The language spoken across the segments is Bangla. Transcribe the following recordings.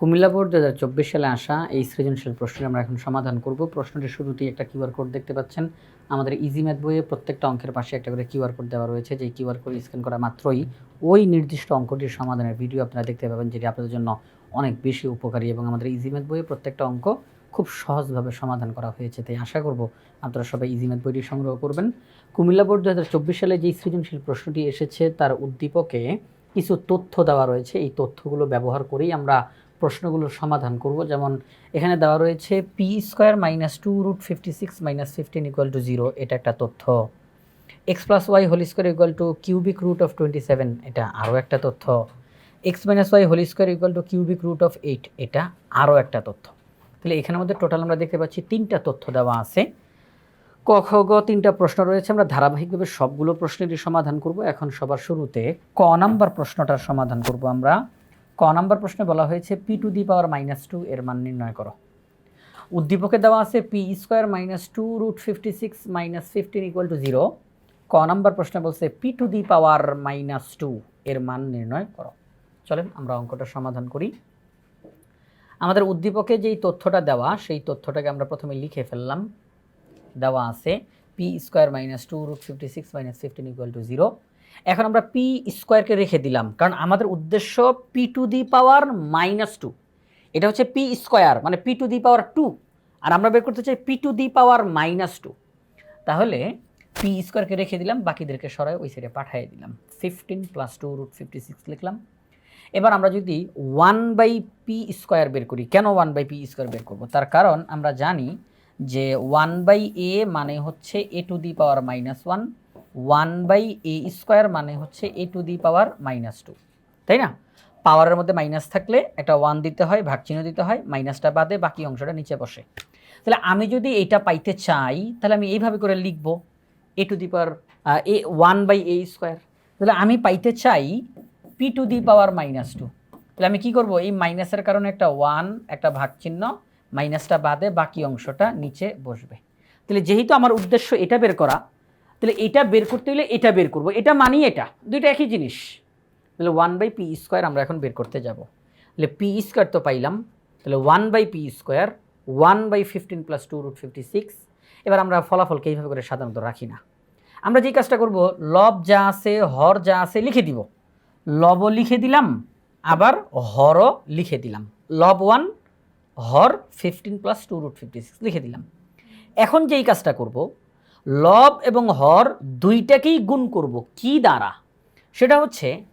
কুমিল্লা বোর্ড দু চব্বিশ সালে আসা এই সৃজনশীল প্রশ্নটি আমরা এখন সমাধান করব। প্রশ্নটির শুরুতেই একটা কিউআর কোড দেখতে পাচ্ছেন। আমাদের ইজি ম্যাথ বইয়ে প্রত্যেকটা অঙ্কের পাশে একটা করে কিউআর কোড দেওয়া রয়েছে। যেই কিউআর কোড স্ক্যান করা মাত্রই ওই নির্দিষ্ট অঙ্কটির সমাধানের ভিডিও আপনারা দেখতে পাবেন, যেটি আপনাদের জন্য অনেক বেশি উপকারী এবং আমাদের ইজি ম্যাথ বইয়ে প্রত্যেকটা অঙ্ক খুব সহজভাবে সমাধান করা হয়েছে। তাই আশা করব আপনারা সবাই ইজি ম্যাথ বইটি সংগ্রহ করবেন। কুমিল্লা বোর্ড দু হাজার চব্বিশ সালে যেই সৃজনশীল প্রশ্নটি এসেছে, তার উদ্দীপকে কিছু তথ্য দেওয়া রয়েছে। এই তথ্যগুলো ব্যবহার করেই আমরা প্রশ্নগুলোর সমাধান করব। যেমন এখানে দেওয়া রয়েছে P square minus two root fifty six minus fifteen equal to zero এটা একটা তথ্য। X plus Y whole square equal to cubic root of twenty seven এটা আরও একটা তথ্য। X minus Y whole square equal to cubic root of eight এটা আরও একটা তথ্য। তাহলে এখানের মধ্যে টোটাল আমরা দেখতে পাচ্ছি তিনটা তথ্য দেওয়া আছে। ক, খ, গ তিনটা প্রশ্ন রয়েছে, আমরা ধারাবাহিকভাবে সবগুলো প্রশ্নেরই সমাধান করব। এখন সবার শুরুতে ক নাম্বার প্রশ্নটার সমাধান করব আমরা। ক নাম্বার প্রশ্নে বলা হয়েছে P to the power minus two এর মান নির্ণয় করো। উদ্দীপকে দেওয়া আছে P square minus two root fifty six minus fifteen equal to zero. ক নাম্বার প্রশ্নে বলছে P to the power minus two এর মান নির্ণয় করো। চলেন আমরা অঙ্কটা সমাধান করি। আমাদের উদ্দীপকে যেই তথ্যটা দেওয়া, সেই তথ্যটাকে আমরা প্রথমে লিখে ফেললাম। দেওয়া আছে P square minus two root fifty six minus fifteen equal to zero. এখন আমরা পি স্কোয়ারকে রেখে দিলাম, কারণ আমাদের উদ্দেশ্য P to the power minus two এটা হচ্ছে পি স্কোয়ার মানে P to the power two আর আমরা বের করতে চাই P to the power minus two তাহলে পি স্কোয়ারকে রেখে দিলাম, বাকিদেরকে সরাই ওই সাইডে পাঠিয়ে দিলাম। Fifteen plus two root fifty six লিখলাম। এবার আমরা যদি ওয়ান বাই পি স্কোয়ার বের করি, কেন ওয়ান বাই পি স্কোয়ার বের করব? তার কারণ আমরা জানি যে ওয়ান বাই এ মানে হচ্ছে A to the power minus one one by A square মানে হচ্ছে A to the power minus two, তাই না? পাওয়ারের মধ্যে মাইনাস থাকলে একটা ওয়ান দিতে হয়, ভাগ চিহ্ন দিতে হয়, মাইনাসটা বাদে বাকি অংশটা নিচে বসে। তাহলে আমি যদি এইটা পাইতে চাই, তাহলে আমি এইভাবে করে লিখব, A to the power A one by A square. তাহলে আমি পাইতে চাই P to the power minus two. তাহলে আমি কি করব? এই মাইনাসের কারণে একটা ওয়ান, একটা ভাগ চিহ্ন, মাইনাসটা বাদে বাকি অংশটা নিচে বসবে। তাহলে যেহেতু আমার উদ্দেশ্য এটা বের করা তাহলে এটা বের করতে হলে এটা বের করব। এটা মানি এটা। দুইটা একই জিনিস। তাহলে ওয়ান বাই পি স্কোয়ার আমরা এখন বের করতে যাব। তাহলে পি স্কোয়ার তো পাইলাম। তাহলে one by P square one by fifteen plus two root fifty six এবার আমরা ফলাফলকে এইভাবে করে সাধারণত রাখি না। আমরা যে কাজটা করব, লব যা আছে, হর যা আছে লিখে দিব। লবও লিখে দিলাম, আবার হরও লিখে দিলাম। লব ওয়ান হর fifteen plus two root fifty six লিখে দিলাম। এখন যেই কাজটা করব লব এবং হর দুইটাকেই গুণ করব। কি দ্বারা? সেটা হচ্ছে,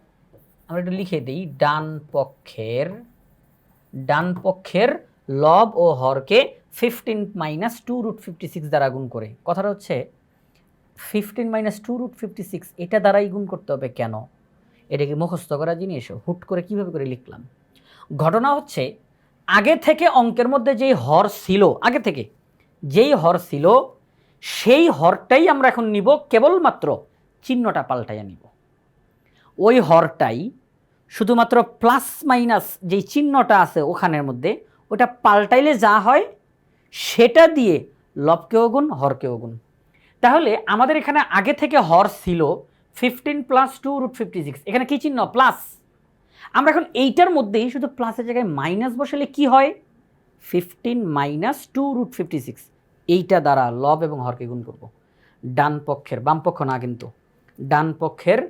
আমরা একটু লিখে দিই, ডান পক্ষের ডান পক্ষের লব ও হরকে fifteen minus two root fifty six দ্বারা গুণ করে। কথাটা হচ্ছে fifteen minus two root fifty six এটা দ্বারাই গুণ করতে হবে কেন? এটা কি মুখস্থ করা জিনিস, হুট করে কীভাবে করে লিখলাম? ঘটনা হচ্ছে, আগে থেকে অঙ্কের মধ্যে যেই হর ছিল, আগে থেকে যেই হর ছিল সেই হরটাই আমরা এখন নিব, কেবলমাত্র চিহ্নটা পাল্টাইয়া নিব। ওই হরটাই শুধুমাত্র প্লাস মাইনাস যেই চিহ্নটা আছে ওখানের মধ্যে, ওটা পাল্টাইলে যা হয় সেটা দিয়ে লবকেও গুণ, হরকেও গুণ। তাহলে আমাদের এখানে আগে থেকে হর ছিল fifteen plus two root fifty six এখানে কী চিহ্ন? প্লাস আমরা এখন এইটার মধ্যেই শুধু প্লাসের জায়গায় মাইনাস বসালে কি হয়? Fifteen minus two root fifty six এইটা দ্বারা লব এবং হরকে গুণ করব। ডান পক্ষের, বাম পক্ষ না কিন্তু। ডান পক্ষের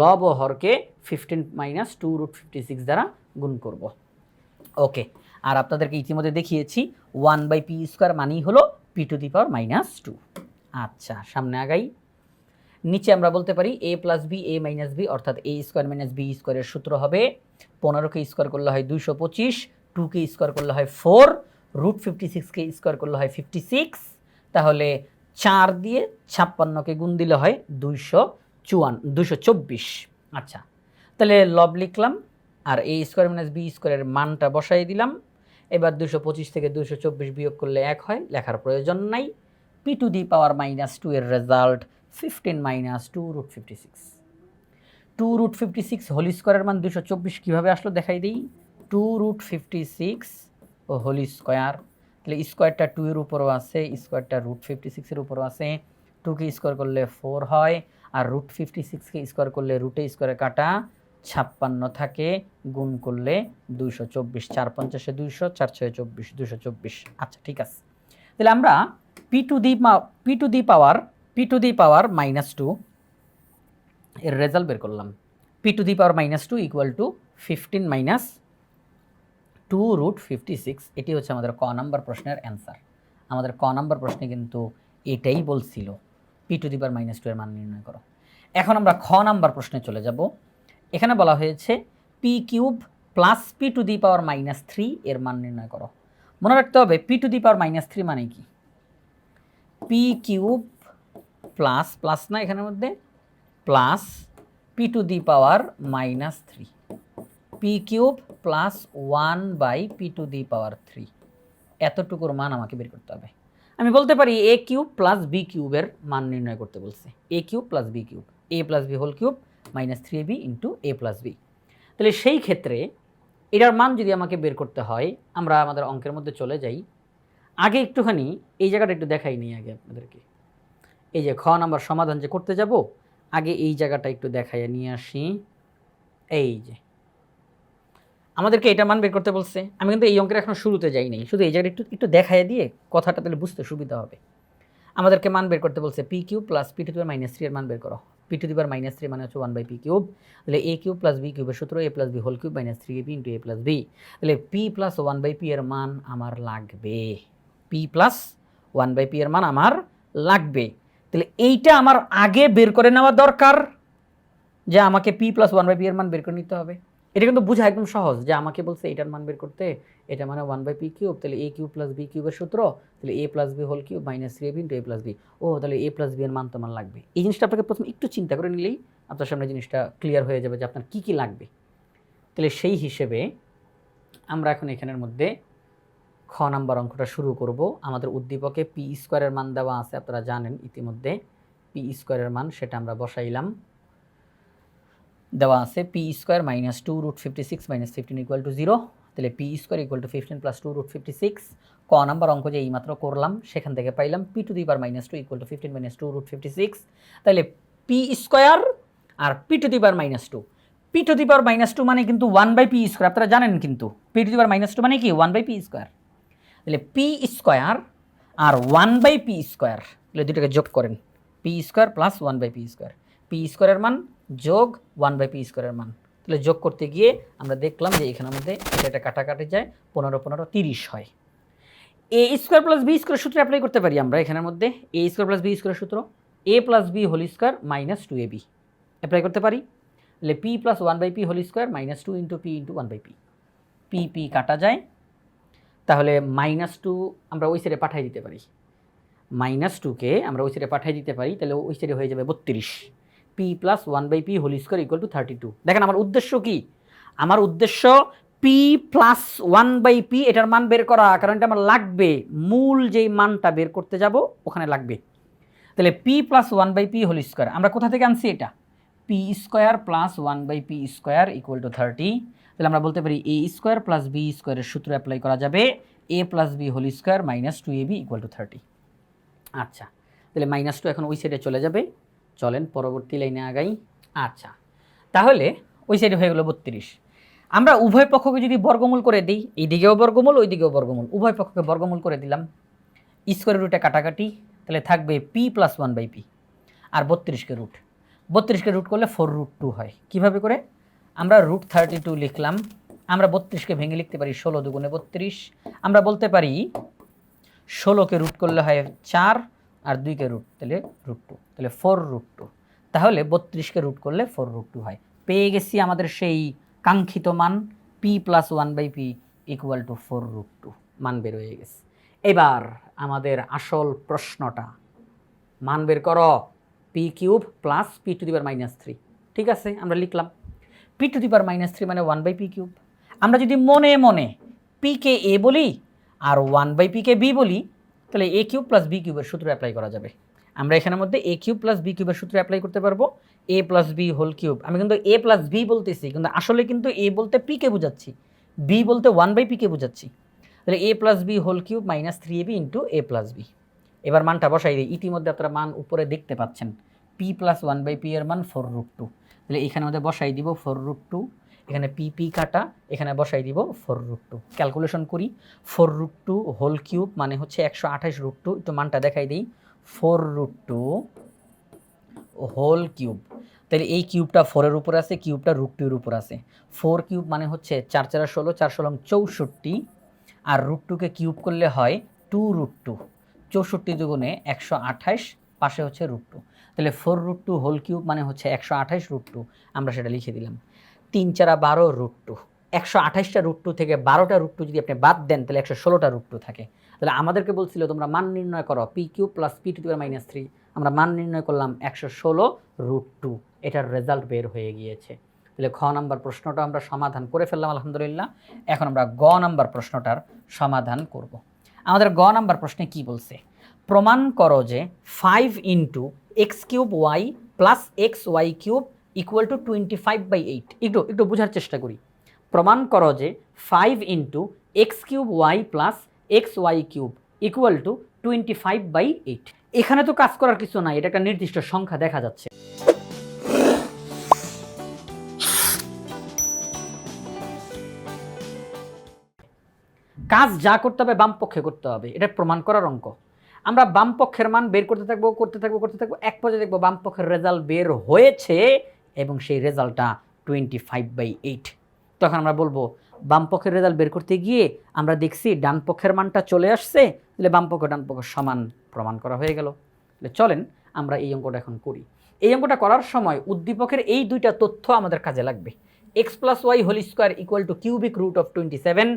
লব ও হরকে fifteen minus two root fifty six দ্বারা গুণ করব। ওকে, আর আপনাদেরকে ইতিমধ্যে দেখিয়েছি ওয়ান বাই পি স্কোয়ার মানেই হলো P to the power minus two আচ্ছা সামনে আগাই। নিচে আমরা বলতে পারি A plus B A minus B অর্থাৎ এ স্কোয়ার মাইনাস বি স্কোয়ারের সূত্র হবে। পনেরোকে স্কোয়ার করলে হয় দুইশো পঁচিশ টুকে স্কোয়ার করলে হয় ফোর রুট ফিফটি সিক্সকে স্কোয়ার করলে হয় ফিফটি সিক্স তাহলে চার দিয়ে ছাপ্পান্নকে গুণ দিলে হয় দুইশো চুয়ান, দুইশো চব্বিশ। আচ্ছা তাহলে লব লিখলাম আর এ স্কোয়ার মাইনাস বি স্কোয়ারের মানটা বসাই দিলাম। এবার দুশো পঁচিশ থেকে দুশো চব্বিশ বিয়োগ করলে এক হয়, লেখার প্রয়োজন নাই। P to the power minus two এর result fifteen minus two root fifty six two root fifty six whole স্কোয়ারের মান দুশো চব্বিশ কীভাবে আসলো দেখাই দিই। টু রুট ফিফটি সিক্স ও হোল স্কোয়ার। তাহলে স্কোয়ারটা টু এর উপরও আছে, স্কোয়ারটা রুট ফিফটি সিক্সের উপরও আছে। টুকে স্কোয়ার করলে ফোর হয়, আর রুট ফিফটি সিক্সকে স্কোয়ার করলে রুটে স্কোয়ারে কাটা ছাপ্পান্ন থাকে, গুণ করলে দুইশো চব্বিশ, চার পঞ্চাশে দুইশো, চার ছয় চব্বিশ, দুইশো চব্বিশ। আচ্ছা ঠিক আছে। তাহলে আমরা P to the P to the power P to the power minus two এর রেজাল্ট বের করলাম। P to the power minus two equal to fifteen minus two root fifty six, এটি হচ্ছে আমাদের ক নাম্বার প্রশ্নের অ্যান্সার। আমাদের ক নাম্বার প্রশ্নে কিন্তু এটাই বলছিল P to the power minus two এর মান নির্ণয় করো। এখন আমরা খ নাম্বার প্রশ্নে চলে যাব। এখানে বলা হয়েছে P cube plus P to the power minus three এর মান নির্ণয় করো। মনে রাখতে হবে P to the power minus three মানে কি? পি কিউব প্লাস প্লাস না এখানের মধ্যে? Plus P to the power minus three P cube plus one by P to the power three এতটুকুর মান আমাকে বের করতে হবে। আমি বলতে পারি এ কিউব প্লাস বি কিউবের মান নির্ণয় করতে বলছে। A cube plus B cube A plus B whole cube minus three B into A plus B তাহলে সেই ক্ষেত্রে এটার মান যদি আমাকে বের করতে হয়, আমরা আমাদের অঙ্কের মধ্যে চলে যাই। আগে একটুখানি এই জায়গাটা একটু দেখাই নিই আগে আপনাদেরকে। এই যে খ নাম্বার সমাধান যে করতে যাব, আগে এই জায়গাটা একটু দেখাইয়া নিয়ে আসি। এই যে আমাদেরকে এটা মান বের করতে বলছে। আমি কিন্তু এই অঙ্কের এখন শুরুতে যাই নাই শুধু এই জায়গাটা একটু একটু দেখাইয়া দিয়ে কথাটা তাহলে বুঝতে সুবিধা হবে। আমাদেরকে মান বের করতে বলছে P cube plus P to the power minus three এর মান বের করো। P to the power minus three মানে হচ্ছে ওয়ান বাই পি কিউব তাহলে এ কিউব প্লাস বি কিউবের সূত্র A plus B whole cube minus three A B into A plus B তাহলে P plus one by P এর মান আমার লাগবে। P plus one by P এর মান আমার লাগবে। তাহলে এইটা আমার আগে বের করে নেওয়া দরকার। যে আমাকে P plus one by P এর মান বের করে নিতে হবে। এটা কিন্তু বোঝা একদম সহজ যে আমাকে বলছে এটার মান বের করতে, এটা মানে ওয়ান বাই পি কিউব তাহলে এ কিউব প্লাস বি কিউবের সূত্র, তাহলে A plus B whole cube minus three into A plus B ও, তাহলে এ প্লাস বি এর মান তোমার লাগবে। এই জিনিসটা আপনাকে প্রথমে একটু চিন্তা করে নিলেই আপনার সামনে জিনিসটা ক্লিয়ার হয়ে যাবে যে আপনার কী কী লাগবে। তাহলে সেই হিসেবে আমরা এখন এখানের মধ্যে খ নাম্বার অঙ্কটা শুরু করব। আমাদের উদ্দীপকে পি স্কোয়ারের মান দেওয়া আছে, আপনারা জানেন ইতিমধ্যে পি স্কোয়ারের মান, সেটা আমরা বসাইলাম। দেওয়া আছে P square minus two root fifty six minus fifteen equal to zero তাহলে P square equal to fifteen plus two root fifty six ক নাম্বার অঙ্ক যে এইমাত্র করলাম, সেখান থেকে পাইলাম P to the power minus two equal to fifteen minus two root fifty six তাহলে P square R P to the power minus two P to the power minus two মানে কিন্তু ওয়ান বাই পি স্কোয়ার আপনারা জানেন কিন্তু P to the power minus two মানে কি? ওয়ান বাই পি স্কোয়ার তাহলে পি স্কোয়ার আর ওয়ান বাই পি স্কোয়ার তাহলে দুটোকে যোগ করেন P square plus one by P square P স্কোয়ারের মান যোগ ওয়ান বাই পি স্কোয়ারের মান। তাহলে যোগ করতে গিয়ে আমরা দেখলাম যে এখানের মধ্যে এটা একটা কাটাকাটি যায়, পনেরো পনেরো, তিরিশ হয়। A square plus B square সূত্র অ্যাপ্লাই করতে পারি আমরা এখানের মধ্যে। A square plus B square সূত্র, A plus B whole square minus two A B. Apply করতে পারি। তাহলে P plus one by P whole square minus two into P into one by P. P P কাটা যায়। তাহলে মাইনাস টু আমরা ওই সাইডে পাঠিয়ে দিতে পারি। মাইনাস টুকে আমরা ওই সাইডে পাঠিয়ে দিতে পারি, তাহলে ওই সাইডে হয়ে যাবে বত্রিশ। P plus one by P whole square equal to thirty two দেখেন আমার উদ্দেশ্য কি? আমার উদ্দেশ্য P plus one by P এটার মান বের করা, কারণ এটা আমার লাগবে। মূল যেই মানটা বের করতে যাব, ওখানে লাগবে। তাহলে P plus one by P whole square আমরা কোথা থেকে আনছি এটা? P square plus one by P square equal to thirty তাহলে আমরা বলতে পারি এ স্কোয়ার প্লাস বি স্কোয়ারের সূত্র অ্যাপ্লাই করা যাবে। A plus B whole square minus two A B equal to thirty আচ্ছা তাহলে মাইনাস টু এখন ওই সাইডে চলে যাবে। চলেন, পরবর্তী লাইনে আগাই। আচ্ছা তাহলে ওই সাইডে হয়ে গেল বত্রিশ। আমরা উভয় পক্ষকে যদি বর্গমূল করে দিই এই দিকেও বর্গমূল ওই দিকেও বর্গমূল। উভয় পক্ষকে বর্গমূল করে দিলাম। স্কোয়ার রুটে কাটাকাটি, তাহলে থাকবে P plus one by P আর বত্রিশকে রুট বত্রিশকে রুট করলে ফোর রুট টু হয়। কীভাবে করে? আমরা রুট থার্টি টু লিখলাম। আমরা বত্রিশকে ভেঙে লিখতে পারি ষোলো দুগুণে বত্রিশ। আমরা বলতে পারি ষোলোকে রুট করলে হয় চার আর দুইকে রুট তাহলে রুট টু তাহলে ফোর রুট টু তাহলে বত্রিশকে রুট করলে ফোর রুট টু হয়। পেয়ে গেছি আমাদের সেই কাঙ্ক্ষিত মান P plus one by P equal to four root two মান বের হয়ে গেছে। এবার আমাদের আসল প্রশ্নটা, মান বের করো P cube plus P to the power minus three ঠিক আছে? আমরা লিখলাম P to the power minus three মানে ওয়ান বাই পি কিউব আমরা যদি মনে মনে পিকে এ বলি, আর ওয়ান বাই পিকে বি বলি তাহলে এ কিউব প্লাস বি কিউবের সূত্র অ্যাপ্লাই করা যাবে। আমরা এখানের মধ্যে এ কিউব প্লাস বি কিউবের সূত্র অ্যাপ্লাই করতে পারব। A plus B whole cube আমি কিন্তু এ প্লাস বি বলতেছি, কিন্তু আসলে কিন্তু এ বলতে পিকে বোঝাচ্ছি। বি বলতে ওয়ান বাই পিকে বোঝাচ্ছি। তাহলে A plus B whole cube minus three A B into A plus B এবার মানটা বসাই দিই। ইতিমধ্যে আপনারা মান উপরে দেখতে পাচ্ছেন। P plus one by P এর মান ফোর রুট টু তাহলে এখানে আমাদের বসাই দিব ফোর রুট টু এখানে পি পি কাটা, এখানে বসাই দিব ফোর রুট টু ক্যালকুলেশন করি four root two whole cube মানে হচ্ছে একশো আঠাশ রুট টু একটু মানটা দেখাই দিই। Four root two whole cube তাহলে এই কিউবটা ফোরের উপর আছে কিউবটা রুট টুর উপর আছে। ফোর কিউব মানে হচ্ছে চার চার ষোলো চার ষোলো চৌষট্টি। আর রুট টুকে কিউব করলে হয় টু রুট টু চৌষট্টি দুগুণে একশো আঠাশ, পাশে হচ্ছে রুট টু তাহলে four root two whole cube মানে হচ্ছে একশো আঠাশ রুট টু আমরা সেটা লিখে দিলাম। তিন চারা বারো রুট টু একশো আঠাশটা রুট টু থেকে বারোটা রুট টু যদি আপনি বাদ দেন, তাহলে একশো ষোলোটা রুট টু থাকে। তাহলে আমাদেরকে বলছিল, তোমরা মান নির্ণয় করো। P cube plus P to minus three. আমরা মান নির্ণয় করলাম একশো ষোলো রুট টু এটার রেজাল্ট বের হয়ে গিয়েছে। তাহলে খ নাম্বার প্রশ্নটা আমরা সমাধান করে ফেললাম, আলহামদুলিল্লাহ। এখন আমরা গ নাম্বার প্রশ্নটার সমাধান করব। আমাদের গ নাম্বার প্রশ্নে কি বলছে? প্রমাণ করো যে five into X cube Y plus X Y cube equal to twenty five by eight একটু একটু বোঝার চেষ্টা করি। প্রমাণ করো যে five into X cube Y plus X Y cube equal to twenty five by eight এখানে তো কাজ করার কিছু নাই, এটা একটা নির্দিষ্ট সংখ্যা দেখা যাচ্ছে। কাজ যা করতে হবে, বাম পক্ষে করতে হবে। এটা প্রমাণ করার অঙ্ক। আমরা বাম পক্ষের মান বের করতে থাকব করতে থাকব করতে থাকব, এক পর্যায়ে দেখব বাম পক্ষের রেজাল্ট বের হয়েছে এবং সেই রেজাল্টটা টোয়েন্টি ফাইভ বাই এইট তখন আমরা বলব, বাম পক্ষের রেজাল্ট বের করতে গিয়ে আমরা দেখছি ডান পক্ষের মানটা চলে আসছে, তাহলে বাম পক্ষ ডান পক্ষ সমান প্রমাণ করা হয়ে গেল। তাহলে চলেন আমরা এই অঙ্কটা এখন করি। এই অঙ্কটা করার সময় উদ্দীপকের এই দুইটা তথ্য আমাদের কাজে লাগবে। X plus Y whole square equal to cubic root of twenty seven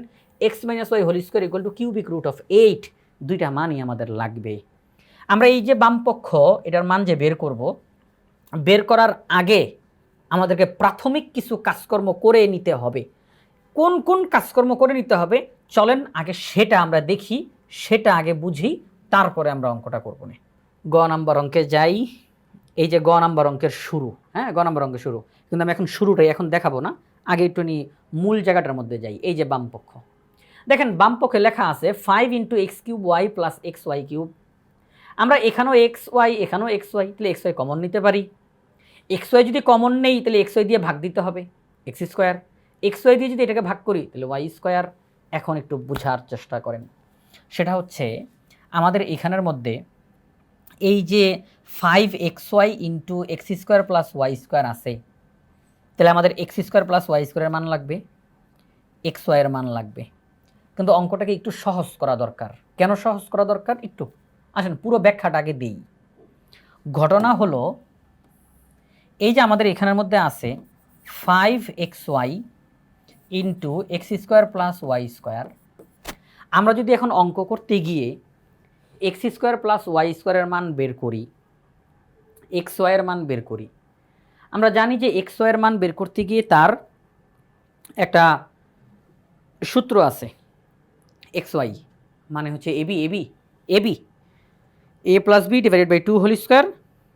X minus Y whole square equal to cubic root of eight দুইটা মানই আমাদের লাগবে। আমরা এই যে বাম পক্ষ, এটার মান যে বের করব, বের করার আগে আমাদেরকে প্রাথমিক কিছু কাজকর্ম করে নিতে হবে। কোন কোন কাজকর্ম করে নিতে হবে? চলেন আগে সেটা আমরা দেখি, সেটা আগে বুঝি, তারপরে আমরা অঙ্কটা করব না। গ নাম্বার অঙ্কে যাই। এই যে গ নাম্বার অঙ্কের শুরু হ্যাঁ? গ নাম্বার অঙ্কের শুরু। কিন্তু আমি এখন শুরুটাই এখন দেখাবো না। আগে একটু নি মূল জায়গাটার মধ্যে যাই। এই যে বামপক্ষ দেখেন বামপক্ষে লেখা আছে five into X cube Y plus X Y cube আমরা এখানেও এক্স ওয়াই এখানেও এক্স ওয়াই তাহলে এক্স ওয়াই কমন নিতে পারি। এক্স ওয়াই যদি কমন নেই, তাহলে এক্স ওয়াই দিয়ে ভাগ দিতে হবে এক্স স্কোয়ার এক্স ওয়াই দিয়ে যদি এটাকে ভাগ করি, তাহলে ওয়াই স্কোয়ার এখন একটু বোঝার চেষ্টা করেন। সেটা হচ্ছে, আমাদের এখানের মধ্যে এই যে five X Y into X square plus Y square আছে, তাহলে আমাদের এক্স স্কোয়ার প্লাস ওয়াই স্কোয়ারের মান লাগবে এক্স ওয়াইয়ের মান লাগবে। কিন্তু অঙ্কটাকে একটু সহজ করা দরকার। কেন সহজ করা দরকার? একটু। আসেন, পুরো ব্যাখ্যাটা আগে দিই। ঘটনা হলো এই যে আমাদের এখানের মধ্যে আছে five X Y into X square plus Y square আমরা যদি এখন অঙ্ক করতে গিয়ে এক্স স্কোয়ার প্লাস ওয়াই স্কোয়ারের মান বের করি এক্স ওয়াইয়ের মান বের করি, আমরা জানি যে এক্স ওয়াইয়ের মান বের করতে গিয়ে তার একটা সূত্র আছে এক্স ওয়াই মানে হচ্ছে A B A B A B A plus B divided by two whole square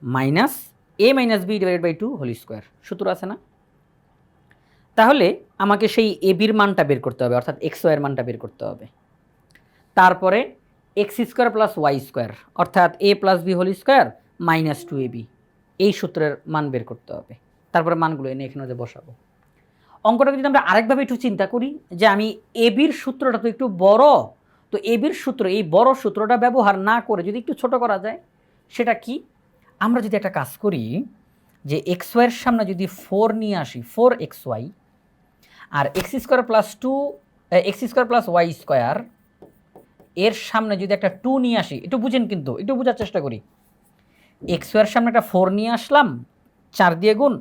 minus A minus B divided by two whole square সূত্র আছে না? তাহলে আমাকে সেই এবির মানটা বের করতে হবে, অর্থাৎ এক্স ওয়াইয়ের মানটা বের করতে হবে। তারপরে X square plus Y square অর্থাৎ A plus B whole square minus two A B এই সূত্রের মান বের করতে হবে। তারপরে মানগুলো এনে এখানে যে বসাবো। অঙ্কটাকে যদি আমরা আরেকভাবে একটু চিন্তা করি, যে আমি এবির সূত্রটা তো একটু বড়, তো এবির সূত্র, এই বড় সূত্রটা ব্যবহার না করে যদি একটু ছোট করা যায়, সেটা কি? আমরা যদি একটা কাজ করি যে এক্স ওয়াইয়ের সামনে যদি ফোর নিয়ে আসি ফোর এক্স ওয়াই আর X square plus two X square plus Y square এর সামনে যদি একটা টু নিয়ে আসি, একটু বুঝেন কিন্তু, একটু বোঝার চেষ্টা করি। এক্স ওয়াইয়ের সামনে একটা ফোর নিয়ে আসলাম, চার দিয়ে গুণ,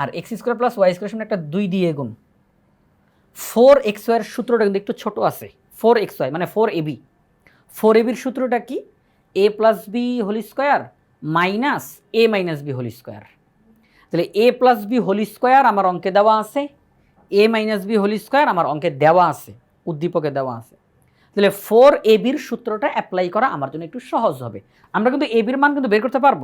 আর X square plus Y square সামনে একটা দুই দিয়ে গুণ। ফোর এক্স ওয়াইয়ের সূত্রটা কিন্তু একটু ছোটো আছে ফোর এক্স ওয়াই মানে ফোর এবি ফোর এবির সূত্রটা কি? A plus B whole square minus A minus B whole square. তাহলে A plus B whole square আমার অঙ্কে দেওয়া আছে, A minus B whole square আমার অঙ্কে দেওয়া আছে, উদ্দীপকে দেওয়া আছে। তাহলে ফোর এবির সূত্রটা অ্যাপ্লাই করা আমার জন্য একটু সহজ হবে। আমরা কিন্তু এবির মান কিন্তু বের করতে পারব,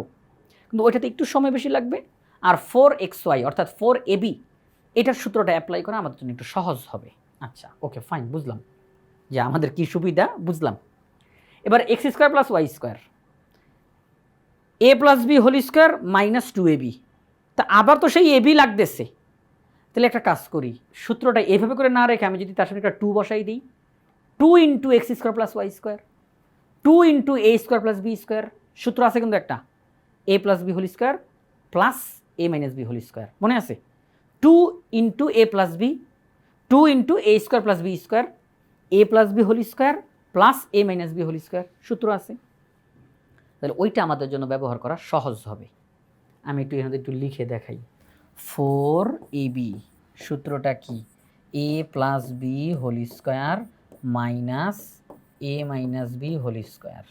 কিন্তু ওইটাতে একটু সময় বেশি লাগবে। আর ফোর এক্স ওয়াই অর্থাৎ ফোর এবি এটার সূত্রটা অ্যাপ্লাই করা আমাদের জন্য একটু সহজ হবে। আচ্ছা ওকে ফাইন বুঝলাম। যে আমাদের কি সুবিধা, বুঝলাম। এবার X square plus Y square A plus B whole square minus two A B তা আবার তো সেই এবি লাগতেছে। তাহলে একটা কাজ করি, সূত্রটা এভাবে করে না রেখে আমি যদি তার সাথে একটা টু বসাই দিই two into X square plus Y square two into A square plus B square সূত্র আছে কিন্তু একটা A plus B whole square plus A minus B whole square মনে আছে? Two into A plus B two into A square plus B square A plus B whole square plus A minus B whole square সূত্র আছে। তাহলে ওইটা আমাদের জন্য ব্যবহার করা সহজ হবে। আমি একটু এখানে একটু লিখে দেখাই। ফোর এ বি, সূত্রটা কি? A plus B whole square minus A minus B whole square.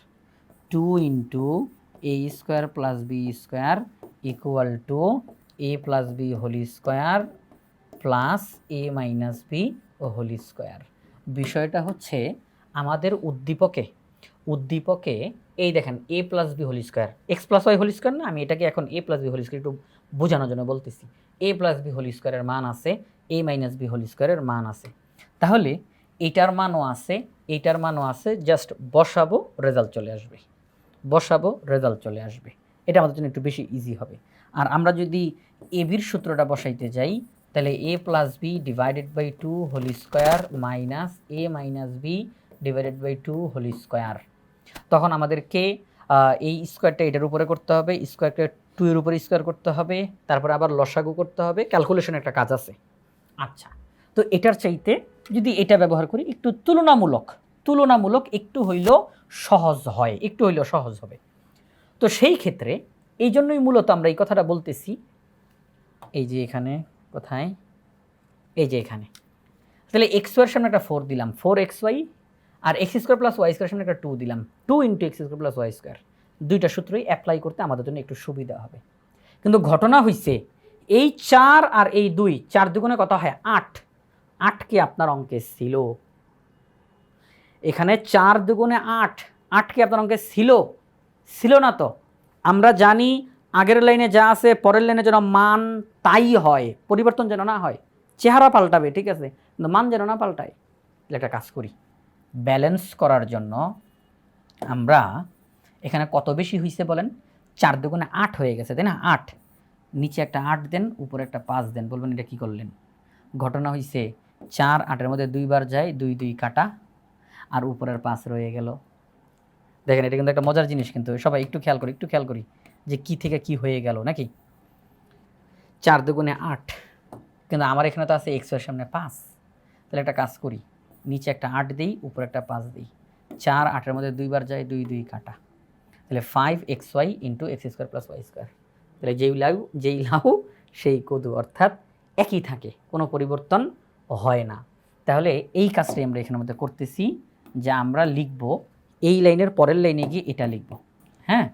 Two into A square plus B square equal to A plus B whole square plus A minus B whole square. বিষয়টা হচ্ছে আমাদের উদ্দীপকে উদ্দীপকে এই দেখেন A plus B whole square X plus Y whole square না? আমি এটাকে এখন A plus B whole square একটু বোঝানোর জন্য বলতেছি। এ প্লাস বি হোল স্কোয়ারের মান আছে এ মাইনাস বি হোল স্কোয়ারের মান আছে। তাহলে এইটার মানও আছে এইটার মানও আছে জাস্ট বসাবো রেজাল্ট চলে আসবে। বসাবো রেজাল্ট চলে আসবে। এটা আমাদের জন্য একটু বেশি ইজি হবে। আর আমরা যদি এ বির সূত্রটা বসাইতে যাই, তাহলে A plus B divided by two whole square minus A minus B divided by two whole square তখন আমাদেরকে এই স্কোয়ারটা এটার উপরে করতে হবে স্কোয়ারটা টু এর উপরে স্কোয়ার করতে হবে তারপরে আবার লসাগু করতে হবে ক্যালকুলেশন একটা কাজ আছে। আচ্ছা। তো এটার চাইতে যদি এটা ব্যবহার করি একটু তুলনামূলক তুলনামূলক একটু হইলেও সহজ হয় একটু হইলেও সহজ হবে। তো সেই ক্ষেত্রে এই জন্যই মূলত আমরা এই কথাটা বলতেছি এই যে এখানে কোথায়? এই যে এখানে। তাহলে এক্স ওয়ার সামনে একটা ফোর দিলাম ফোর এক্স ওয়াই আর X square plus Y square সামনে একটা টু দিলাম। Two into X square plus Y square দুইটা সূত্রই অ্যাপ্লাই করতে আমাদের জন্য একটু সুবিধা হবে। কিন্তু ঘটনা হইছে, এই চার আর এই দুই, চার দুগুণে কত হয়? আট। আট কি আপনার অঙ্কে ছিল? এখানে চার দুগুণে আট। আট কি আপনার অঙ্কে ছিল? ছিল না তো। আমরা জানি আগের লাইনে যা আছে, পরের লাইনে যেন মান তাই হয়, পরিবর্তন যেন না হয়। চেহারা পাল্টাবে, ঠিক আছে? কিন্তু মান যেন না পাল্টায় একটা কাজ করি। ব্যালেন্স করার জন্য আমরা এখানে কত বেশি হয়েছে বলেন? চার দুগুণে আট হয়ে গেছে, তাই না? আট। নিচে একটা আট দেন, উপরে একটা পাঁচ দেন, বলবেন এটা কী করলেন? ঘটনা হয়েছে চার আটের মধ্যে দুইবার যায়, দুই দুই কাটা, আর উপরের পাঁচ রয়ে গেল। দেখেন, এটা কিন্তু একটা মজার জিনিস কিন্তু, সবাই একটু খেয়াল করি, একটু খেয়াল করি, যে কি থেকে কি হয়ে গেল নাকি? চার দুগুণে আট, কিন্তু আমার এখানে তো আছে এক্সের সামনে পাঁচ। তাহলে একটা কাজ করি নিচে একটা আট দিই, উপরে একটা পাঁচ দিই। চার আটের মধ্যে দুইবার যায়, দুই দুই কাটা। তাহলে five X Y into X square plus Y square তাহলে যেই লাউ যেই লাউ, সেই কদু, অর্থাৎ একই থাকে, কোনো পরিবর্তন হয় না। তাহলে এই কাজটাই আমরা এখানের মধ্যে করতেছি যে আমরা লিখব, এই লাইনের পরের লাইনে গিয়ে এটা লিখব। হ্যাঁ?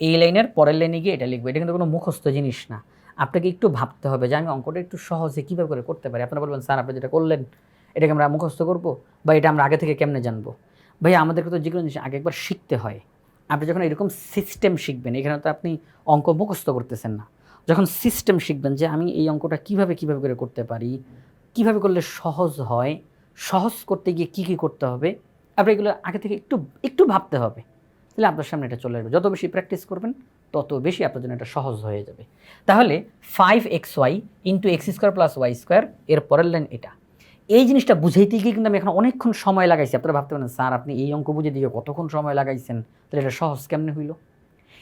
এই লাইনের পরের লাইনে গিয়ে এটা লিখব। এটা কিন্তু কোনো মুখস্থ জিনিস না। আপনাকে একটু ভাবতে হবে যে আমি অঙ্কটা একটু সহজে কীভাবে করে করতে পারি। আপনারা বলবেন, স্যার, আপনি যেটা করলেন এটাকে আমরা মুখস্থ করব বা এটা আমরা আগে থেকে কেমনে জানব? ভাই, আমাদেরকে তো যে কোনো জিনিস আগে একবার শিখতে হয়। আপনি যখন এরকম সিস্টেম শিখবেন, এখানে তো আপনি অঙ্ক মুখস্থ করতেছেন না। যখন সিস্টেম শিখবেন যে আমি এই অঙ্কটা কীভাবে কীভাবে করে করতে পারি, কীভাবে করলে সহজ হয়, সহজ করতে গিয়ে কি কি করতে হবে আপনি এগুলো আগে থেকে একটু একটু ভাবতে হবে। তাহলে আপনার সামনে এটা চলে আসবে। যত বেশি প্র্যাকটিস করবেন, তত বেশি আপনার জন্য এটা সহজ হয়ে যাবে। তাহলে five X Y into X square plus Y square এর পরের লাইন এটা। এই জিনিসটা বুঝাইতে গিয়ে কিন্তু আমি এখন অনেকক্ষণ সময় লাগাইছি। আপনারা ভাবতে পারেন, স্যার, আপনি এই অঙ্ক বুঝে দিয়ে কতক্ষণ সময় লাগাইছেন? তাহলে এটা সহজ কেমনে হইল?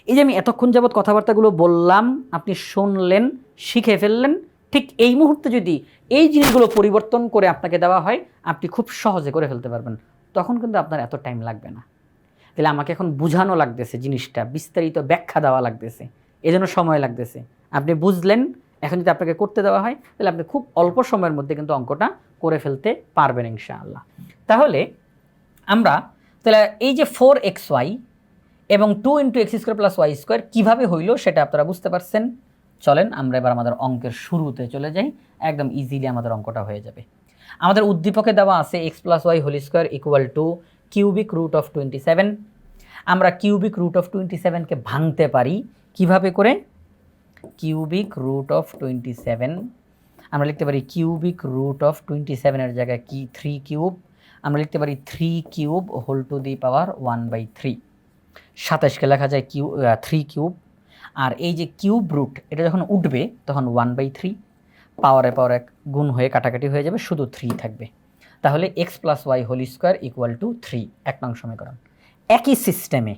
এই যে আমি এতক্ষণ যাবৎ কথাবার্তাগুলো বললাম, আপনি শুনলেন, শিখে ফেললেন, ঠিক এই মুহূর্তে যদি এই জিনিসগুলো পরিবর্তন করে আপনাকে দেওয়া হয়, আপনি খুব সহজে করে ফেলতে পারবেন। তখন কিন্তু আপনার এত টাইম লাগবে না। তাহলে আমাকে এখন বোঝানো লাগতেছে জিনিসটা, বিস্তারিত ব্যাখ্যা দেওয়া লাগতেছে, এজন্য সময় লাগতেছে। আপনি বুঝলেন, এখন যদি আপনাকে করতে দেওয়া হয়, তাহলে আপনি খুব অল্প সময়ের মধ্যে কিন্তু অঙ্কটা করে ফেলতে পারবেন ইনশাআল্লাহ। তাহলে আমরা তাহলে এই যে ফোর এক্স ওয়াই এবং two into X square plus Y square কীভাবে হইল সেটা আপনারা বুঝতে পারছেন? চলেন আমরা এবার আমাদের অঙ্কের শুরুতে চলে যাই। একদম ইজিলি আমাদের অঙ্কটা হয়ে যাবে। আমাদের উদ্দীপকে দেওয়া আছে X plus Y whole square equal to cubic root of twenty seven আমরা কিউবিক রুট অফ টোয়েন্টি সেভেনকে ভাঙতে পারি। কীভাবে করে? Cubic root of twenty seven আমরা লিখতে পারি কিউবিক রুট অফ টোয়েন্টি সেভেনের জায়গায় কি? থ্রি কিউব আমরা লিখতে পারি three cube whole to the power one by three সাতাশকে লেখা যায় কিউ থ্রি কিউব আর এই যে কিউব রুট এটা যখন উঠবে, তখন ওয়ান বাই থ্রি পাওয়ারে পাওয়ার গুণ হয়ে কাটাকাটি হয়ে যাবে, শুধু থ্রি থাকবে। তাহলে X plus Y whole square equal to three এক নং সমীকরণ। একই সিস্টেমে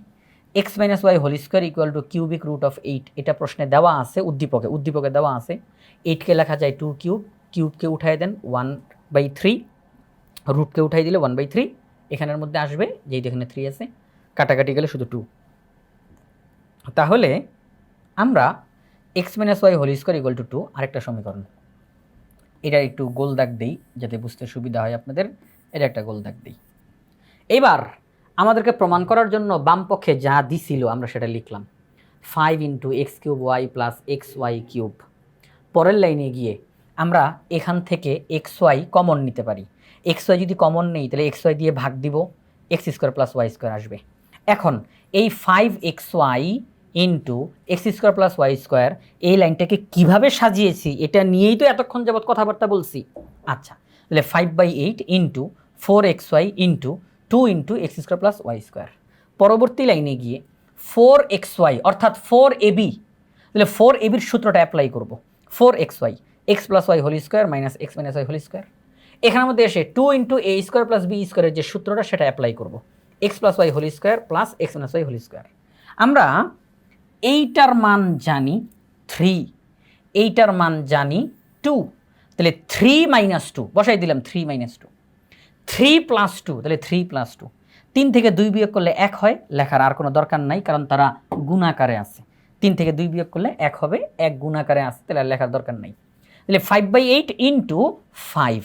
X minus Y whole square equal to cubic root of eight, এটা প্রশ্নে দেওয়া আছে, উদ্দীপকে উদ্দীপকে দেওয়া আছে। এইটকে লেখা যায় টু কিউব কিউবকে উঠাই দেন ওয়ান বাই থ্রি রুটকে উঠাই দিলে ওয়ান বাই থ্রি এখানের মধ্যে আসবে যেই এখানে থ্রি আছে, কাটাকাটি গেলে শুধু টু তাহলে আমরা X minus Y whole square equal to two আরেকটা সমীকরণ। এটা একটু গোল দাগ দিই, যাতে বুঝতে সুবিধা হয় আপনাদের, এটা একটা গোল দাগ দিই। এবার আমাদেরকে প্রমাণ করার জন্য বাম পক্ষে যা দিছিল আমরা সেটা লিখলাম। Five into X cube Y plus X Y cube পরের লাইনে গিয়ে আমরা এখান থেকে এক্স ওয়াই কমন নিতে পারি। এক্স ওয়াই যদি কমন নেই, তাহলে এক্স ওয়াই দিয়ে ভাগ দিব। X square plus Y square আসবে। এখন এই five X Y into X square plus Y square এই লাইনটাকে কীভাবে সাজিয়েছি, এটা নিয়েই তো এতক্ষণ যাবৎ কথাবার্তা বলছি। আচ্ছা তাহলে five by eight into four x y into two into x square plus y square পরবর্তী লাইনে গিয়ে ফোর এক্স ওয়াই অর্থাৎ ফোর এবি তাহলে ফোর এবির সূত্রটা অ্যাপ্লাই করব। Four x y x plus y whole square minus x minus y whole square এখানের মধ্যে এসে two into a square plus b স্কোয়ারের যে সূত্রটা, সেটা অ্যাপ্লাই করব। X plus y whole square plus x minus y whole square আমরা এইটার মান জানি থ্রি এইটার মান জানি টু তাহলে থ্রি মাইনাস টু বসাই দিলাম three minus two three plus two, তাহলে থ্রি প্লাস টু। তিন থেকে দুই বিয়োগ করলে এক হয়, লেখার আর কোনো দরকার নাই, কারণ তারা গুণাকারে আছে। তিন থেকে দুই বিয়োগ করলে এক হবে, এক গুণাকারে আছে, তাহলে লেখার দরকার নাই। তাহলে five by eight into five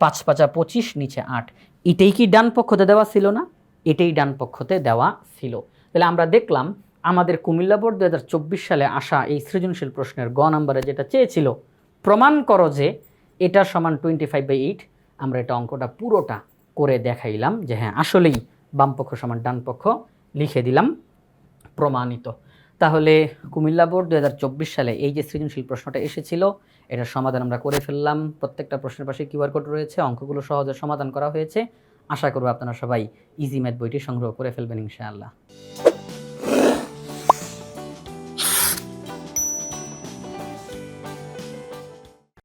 পাঁচ পাঁচা পঁচিশ, নিচে আট। এটাই কি ডান পক্ষতে দেওয়া ছিল না? এটাই ডান পক্ষতে দেওয়া ছিল। তাহলে আমরা দেখলাম, আমাদের কুমিল্লা বোর্ড দু হাজার চব্বিশ সালে আসা এই সৃজনশীল প্রশ্নের গ নাম্বারে যেটা চেয়েছিল, প্রমাণ করো যে এটা সমান টোয়েন্টি ফাইভ বাই এইট আমরা এটা অঙ্কটা পুরোটা করে দেখাইলাম যে হ্যাঁ আসলেই বামপক্ষ সমান ডান পক্ষ লিখে দিলাম প্রমাণিত। তাহলে কুমিল্লা বোর্ড দু হাজার চব্বিশ সালে এই যে সৃজনশীল প্রশ্নটা এসেছিল, এটার সমাধান আমরা করে ফেললাম। প্রত্যেকটা প্রশ্নের পাশে কিউআর কোড রয়েছে, অঙ্কগুলো সহজে সমাধান করা হয়েছে। আশা করব আপনারা সবাই ইজি ম্যাথ বইটি সংগ্রহ করে ফেলবেন ইনশাআল্লাহ।